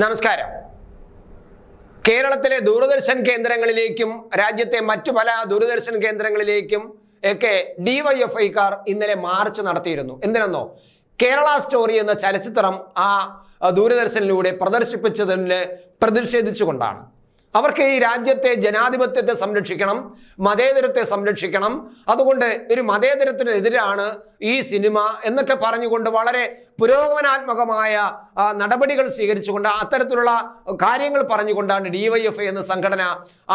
നമസ്കാരം. കേരളത്തിലെ ദൂരദർശൻ കേന്ദ്രങ്ങളിലേക്കും രാജ്യത്തെ മറ്റു പല ദൂരദർശൻ കേന്ദ്രങ്ങളിലേക്കും ഒക്കെ ഡിവൈഎഫ്ഐക്കാർ ഇന്നലെ മാർച്ച് നടത്തിയിരുന്നു. എന്തിനെന്നോ? കേരള സ്റ്റോറി എന്ന ചലച്ചിത്രം ആ ദൂരദർശനിലൂടെ പ്രദർശിപ്പിച്ചതിന് പ്രതിഷേധിച്ചുകൊണ്ടാണ്. അവർക്ക് ഈ രാജ്യത്തെ ജനാധിപത്യത്തെ സംരക്ഷിക്കണം മതേതരത്തെ സംരക്ഷിക്കണം. അതുകൊണ്ട് ഒരു മതേതരത്തിനെതിരാണ് ഈ സിനിമ എന്നൊക്കെ പറഞ്ഞുകൊണ്ട് വളരെ പുരോഗമനാത്മകമായ നടപടികൾ സ്വീകരിച്ചുകൊണ്ട് അത്തരത്തിലുള്ള കാര്യങ്ങൾ പറഞ്ഞുകൊണ്ടാണ് ഡിവൈഎഫ്ഐ എന്ന സംഘടന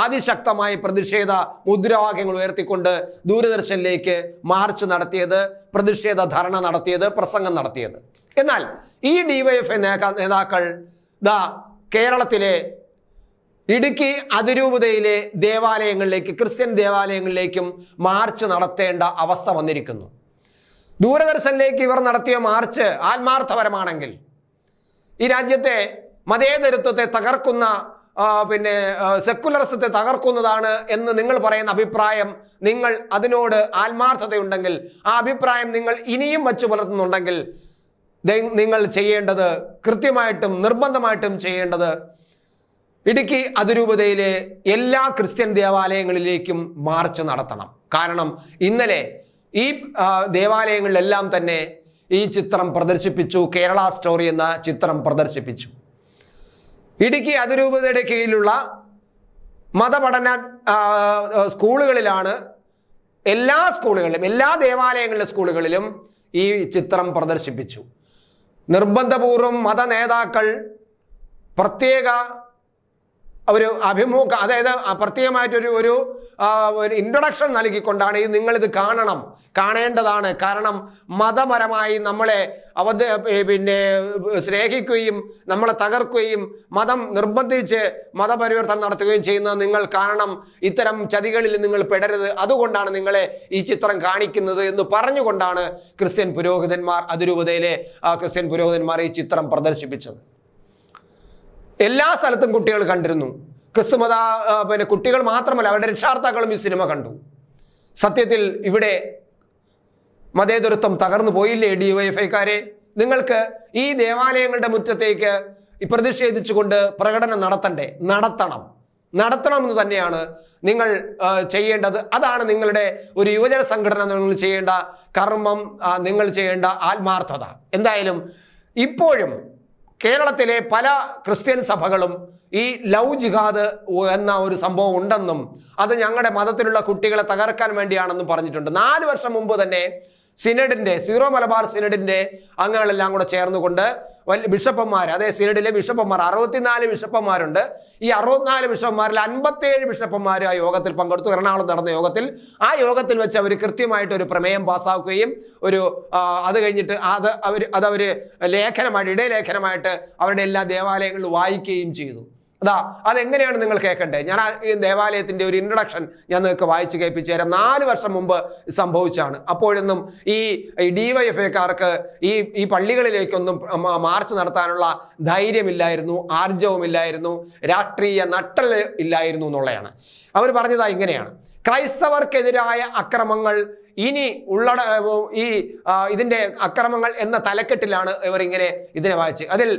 അതിശക്തമായ പ്രതിഷേധ മുദ്രാവാക്യങ്ങൾ ഉയർത്തിക്കൊണ്ട് ദൂരദർശനിലേക്ക് മാർച്ച് നടത്തിയത് പ്രതിഷേധ ധർണ നടത്തിയത് പ്രസംഗം നടത്തിയത്. എന്നാൽ ഈ ഡിവൈഎഫ്ഐ നേതാ നേതാക്കൾ ദ കേരളത്തിലെ ഇടുക്കി അതിരൂപതയിലെ ദേവാലയങ്ങളിലേക്ക് ക്രിസ്ത്യൻ ദേവാലയങ്ങളിലേക്കും മാർച്ച് നടത്തേണ്ട അവസ്ഥ വന്നിരിക്കുന്നു. ദൂരദർശനിലേക്ക് ഇവർ നടത്തിയ മാർച്ച് ആത്മാർത്ഥപരമാണെങ്കിൽ ഈ രാജ്യത്തെ മതേതരത്വത്തെ തകർക്കുന്ന പിന്നെ സെക്കുലറിസത്തെ തകർക്കുന്നതാണ് എന്ന് നിങ്ങൾ പറയുന്ന അഭിപ്രായം നിങ്ങൾ അതിനോട് ആത്മാർത്ഥതയുണ്ടെങ്കിൽ ആ അഭിപ്രായം നിങ്ങൾ ഇനിയും വച്ചു പുലർത്തുന്നുണ്ടെങ്കിൽ നിങ്ങൾ ചെയ്യേണ്ടത് കൃത്യമായിട്ടും നിർബന്ധമായിട്ടും ചെയ്യേണ്ടത് ഇടുക്കി അതിരൂപതയിലെ എല്ലാ ക്രിസ്ത്യൻ ദേവാലയങ്ങളിലേക്കും മാർച്ച് നടത്തണം. കാരണം ഇന്നലെ ഈ ദേവാലയങ്ങളിലെല്ലാം തന്നെ ഈ ചിത്രം പ്രദർശിപ്പിച്ചു. കേരള സ്റ്റോറി എന്ന ചിത്രം പ്രദർശിപ്പിച്ചു. ഇടുക്കി അതിരൂപതയുടെ കീഴിലുള്ള മതപഠന സ്കൂളുകളിലാണ് എല്ലാ സ്കൂളുകളിലും എല്ലാ ദേവാലയങ്ങളിലെ സ്കൂളുകളിലും ഈ ചിത്രം പ്രദർശിപ്പിച്ചു. നിർബന്ധപൂർവം മത നേതാക്കൾ പ്രത്യേക ഒരു അഭിമുഖ അതായത് പ്രത്യേകമായിട്ടൊരു ഒരു ഒരു ഇൻട്രൊഡക്ഷൻ നൽകിക്കൊണ്ടാണ് ഇത് നിങ്ങളിത് കാണണം. കാണേണ്ടതാണ്. കാരണം മതപരമായി നമ്മളെ അവധ പിന്നെ സ്നേഹിക്കുകയും നമ്മളെ തകർക്കുകയും മതം നിർബന്ധിച്ച് മതപരിവർത്തനം നടത്തുകയും ചെയ്യുന്ന നിങ്ങൾ കാരണം ഇത്തരം ചതികളിൽ നിങ്ങൾ പെടരുത്. അതുകൊണ്ടാണ് നിങ്ങളെ ഈ ചിത്രം കാണിക്കുന്നത് എന്ന് പറഞ്ഞുകൊണ്ടാണ് ക്രിസ്ത്യൻ പുരോഹിതന്മാർ അതിരൂപതയിലെ ക്രിസ്ത്യൻ പുരോഹിതന്മാർ ഈ ചിത്രം പ്രദർശിപ്പിച്ചത്. എല്ലാ സ്ഥലത്തും കുട്ടികൾ കണ്ടിരുന്നു. ക്രിസ്തുമത പിന്നെ കുട്ടികൾ മാത്രമല്ല അവരുടെ രക്ഷാർത്ഥാക്കളും ഈ സിനിമ കണ്ടു. സത്യത്തിൽ ഇവിടെ മതേതരത്വം തകർന്നു പോയില്ലേ ഡി വൈ എഫ് നിങ്ങൾക്ക് ഈ ദേവാലയങ്ങളുടെ മുറ്റത്തേക്ക് പ്രതിഷേധിച്ചുകൊണ്ട് പ്രകടനം നടത്തണ്ടേ? നടത്തണം. എന്ന് തന്നെയാണ് നിങ്ങൾ ചെയ്യേണ്ടത്. അതാണ് നിങ്ങളുടെ ഒരു യുവജന സംഘടന നിങ്ങൾ ചെയ്യേണ്ട കർമ്മം നിങ്ങൾ ചെയ്യേണ്ട ആത്മാർത്ഥത. എന്തായാലും ഇപ്പോഴും കേരളത്തിലെ പല ക്രിസ്ത്യൻ സഭകളും ഈ ലവ് ജിഹാദ് എന്ന ഒരു സംഭവം ഉണ്ടെന്നും അത് ഞങ്ങളുടെ മതത്തിലുള്ള കുട്ടികളെ തകർക്കാൻ വേണ്ടിയാണെന്നും പറഞ്ഞിട്ടുണ്ട്. നാല് വർഷം മുമ്പ് തന്നെ സിനഡിന്റെ സീറോ മലബാർ സിനഡിന്റെ അംഗങ്ങളെല്ലാം കൂടെ ചേർന്നുകൊണ്ട് ബിഷപ്പന്മാർ അതെ സിനഡിലെ ബിഷപ്പന്മാർ അറുപത്തിനാല് ബിഷപ്പന്മാരുണ്ട്. ഈ അറുപത്തിനാല് ബിഷപ്പന്മാരിൽ അൻപത്തേഴ് ബിഷപ്പന്മാർ ആ യോഗത്തിൽ പങ്കെടുത്തു. എറണാകുളത്ത് നടന്ന യോഗത്തിൽ. ആ യോഗത്തിൽ വെച്ച് അവർ കൃത്യമായിട്ട് ഒരു പ്രമേയം പാസ്സാക്കുകയും ഒരു അത് കഴിഞ്ഞിട്ട് അത് അവർ അതവർ ലേഖനമായിട്ട് ഇടയലേഖനമായിട്ട് അവരുടെ എല്ലാ ദേവാലയങ്ങളിലും വായിക്കുകയും ചെയ്തു. അതാ അതെങ്ങനെയാണ് നിങ്ങൾ കേൾക്കണ്ടേ? ഞാൻ ഈ ദേവാലയത്തിന്റെ ഒരു ഇൻട്രഡക്ഷൻ ഞാൻ നിങ്ങൾക്ക് വായിച്ച് കേൾപ്പിച്ചു തരാം. നാല് വർഷം മുമ്പ് സംഭവിച്ചാണ്. അപ്പോഴൊന്നും ഈ ഡിവൈഎഫ്ഐക്കാർക്ക് ഈ ഈ പള്ളികളിലേക്കൊന്നും മാർച്ച് നടത്താനുള്ള ധൈര്യമില്ലായിരുന്നു ആർജവുമില്ലായിരുന്നു രാഷ്ട്രീയ നട്ടൽ ഇല്ലായിരുന്നു എന്നുള്ളതാണ്. അവർ പറഞ്ഞതാ ഇങ്ങനെയാണ്. ക്രൈസ്തവർക്കെതിരായ അക്രമങ്ങൾ ഇനി ഉള്ളട ഈ ഇതിന്റെ അക്രമങ്ങൾ എന്ന തലക്കെട്ടിലാണ് ഇവർ ഇങ്ങനെ ഇതിനെ വായിച്ച്. അതിൽ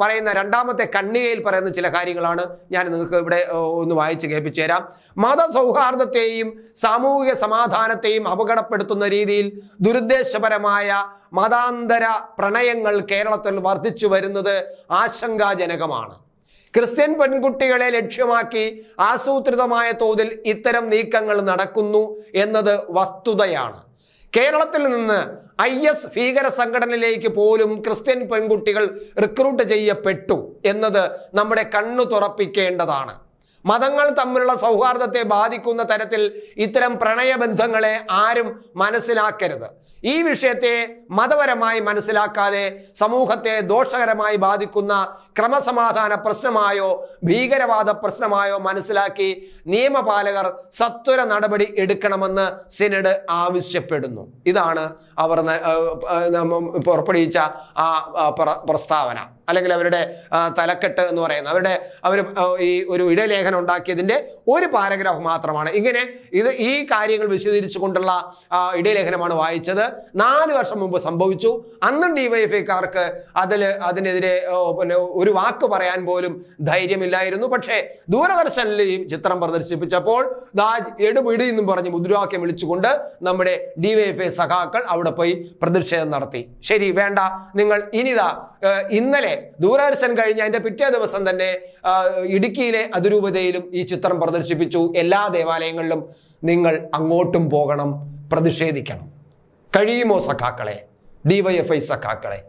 പറയുന്ന രണ്ടാമത്തെ കണ്ണികയിൽ പറയുന്ന ചില കാര്യങ്ങളാണ് ഞാൻ നിങ്ങൾക്ക് ഇവിടെ ഒന്ന് വായിച്ച് കേൾപ്പിച്ചു തരാം. മതസൗഹാർദ്ദത്തെയും സാമൂഹിക സമാധാനത്തെയും അപകടപ്പെടുത്തുന്ന രീതിയിൽ ദുരുദ്ദേശപരമായ മതാന്തര പ്രണയങ്ങൾ കേരളത്തിൽ വർദ്ധിച്ചു വരുന്നത് ആശങ്കാജനകമാണ്. ക്രിസ്ത്യൻ പെൺകുട്ടികളെ ലക്ഷ്യമാക്കി ആസൂത്രിതമായ തോതിൽ ഇത്തരം നീക്കങ്ങൾ നടക്കുന്നു എന്നത് വസ്തുതയാണ്. കേരളത്തിൽ നിന്ന് ഐ എസ് ഭീകര സംഘടനയിലേക്ക് പോലും ക്രിസ്ത്യൻ പെൺകുട്ടികൾ റിക്രൂട്ട് ചെയ്യപ്പെട്ടു എന്നത് നമ്മുടെ കണ്ണു തുറപ്പിക്കേണ്ടതാണ്. മതങ്ങൾ തമ്മിലുള്ള സൗഹാർദ്ദത്തെ ബാധിക്കുന്ന തരത്തിൽ ഇത്തരം പ്രണയബന്ധങ്ങളെ ആരും മനസ്സിലാക്കരുത്. ഈ വിഷയത്തെ മതപരമായി മനസ്സിലാക്കാതെ സമൂഹത്തെ ദോഷകരമായി ബാധിക്കുന്ന ക്രമസമാധാന പ്രശ്നമായോ ഭീകരവാദ പ്രശ്നമായോ മനസ്സിലാക്കി നിയമപാലകർ സത്വര നടപടി എടുക്കണമെന്ന് സിനഡ് ആവശ്യപ്പെടുന്നു. ഇതാണ് അവർ പുറപ്പെടുവിച്ച ആ, പ്രസ്താവന. അല്ലെങ്കിൽ അവരുടെ തലക്കെട്ട് എന്ന് പറയുന്നത്. അവരുടെ അവർ ഈ ഒരു ഇടലേഖനം ഉണ്ടാക്കിയതിന്റെ ഒരു പാരഗ്രാഫ് മാത്രമാണ്. ഇങ്ങനെ ഇത് ഈ കാര്യങ്ങൾ വിശദീകരിച്ചുകൊണ്ടുള്ള കൊണ്ടുള്ള ഇടയലേഖനമാണ് വായിച്ചത്. നാല് വർഷം മുമ്പ് സംഭവിച്ചു. അന്നും ഡിവൈഎഫ്ഐക്കാർക്ക് അതിൽ അതിനെതിരെ പിന്നെ ഒരു വാക്ക് പറയാൻ പോലും ധൈര്യമില്ലായിരുന്നു. പക്ഷേ ദൂരദർശനിൽ ഈ ചിത്രം പ്രദർശിപ്പിച്ചപ്പോൾ ദാ എടുപിടി എന്നും പറഞ്ഞ് മുദ്രാവാക്യം വിളിച്ചുകൊണ്ട് നമ്മുടെ ഡിവൈഎഫ്ഐ സഖാക്കൾ അവിടെ പോയി പ്രതിഷേധം നടത്തി. ശരി വേണ്ട. നിങ്ങൾ ഇനിതാ ഇന്നലെ ദൂരദർശൻ കഴിഞ്ഞ അതിന്റെ പിറ്റേ ദിവസം തന്നെ ഇടുക്കിയിലെ ഇടുക്കിയിലെ അതിരൂപതയിലും ഈ ചിത്രം പ്രദർശിപ്പിച്ചു. എല്ലാ ദേവാലയങ്ങളിലും നിങ്ങൾ അങ്ങോട്ടും പോകണം പ്രതിഷേധിക്കണം. കഴിയുമോ സഖാക്കളെ? ഡിവൈഎഫ്ഐ സഖാക്കളെ?